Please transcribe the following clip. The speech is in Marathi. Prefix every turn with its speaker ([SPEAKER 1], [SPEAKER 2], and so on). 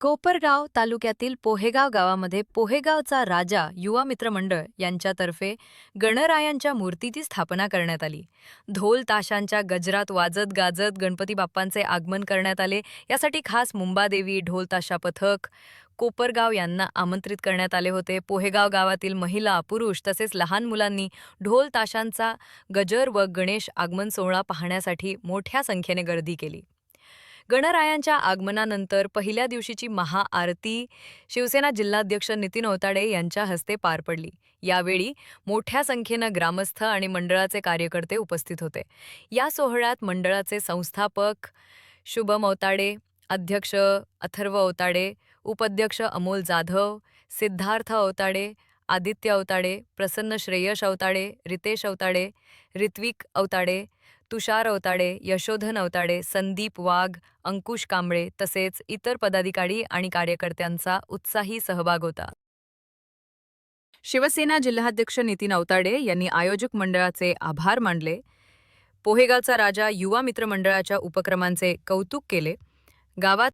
[SPEAKER 1] कोपरगाव तालुक्यातील पोहेगाव गावामध्ये पोहेगावचा राजा युवा मित्र मंडळ यांच्यातर्फे गणरायांच्या मूर्तीची स्थापना करण्यात आली. ढोल ताशांच्या गजरात वाजत गाजत गणपती बाप्पांचे आगमन करण्यात आले. यासाठी खास मुंबादेवी ढोल ताशा पथक कोपरगाव यांना आमंत्रित करण्यात आले होते. पोहेगाव गावातील महिला पुरुष तसेच लहान मुलांनी ढोल ताशांचा गजर व गणेश आगमन सोहळा पाहण्यासाठी मोठ्या संख्येने गर्दी केली. गणरायांच्या आगमनानंतर पहिल्या दिवशीची महाआरती शिवसेना जिल्हाध्यक्ष नितीन ओताडे यांच्या हस्ते पार पडली. यावेळी मोठ्या संख्येनं ग्रामस्थ आणि मंडळाचे कार्यकर्ते उपस्थित होते. या सोहळ्यात मंडळाचे संस्थापक शुभम ओताडे अध्यक्ष अथर्व ओताडे उपाध्यक्ष अमोल जाधव सिद्धार्थ अवताडे आदित्य अवताडे प्रसन्न श्रेयश अवताडे रितेश अवताडे ऋत्विक अवताडे तुषार अवताडे यशोधन अवताडे संदीप वाघ अंकुश कांबळे तसेच इतर पदाधिकारी आणि कार्यकर्त्यांचा उत्साही सहभाग होता. शिवसेना जिल्हाध्यक्ष नितीन अवताडे यांनी आयोजक मंडळाचे आभार मानले. पोहेगावचा राजा युवा मित्र मंडळाच्या उपक्रमांचे कौतुक केले. गावात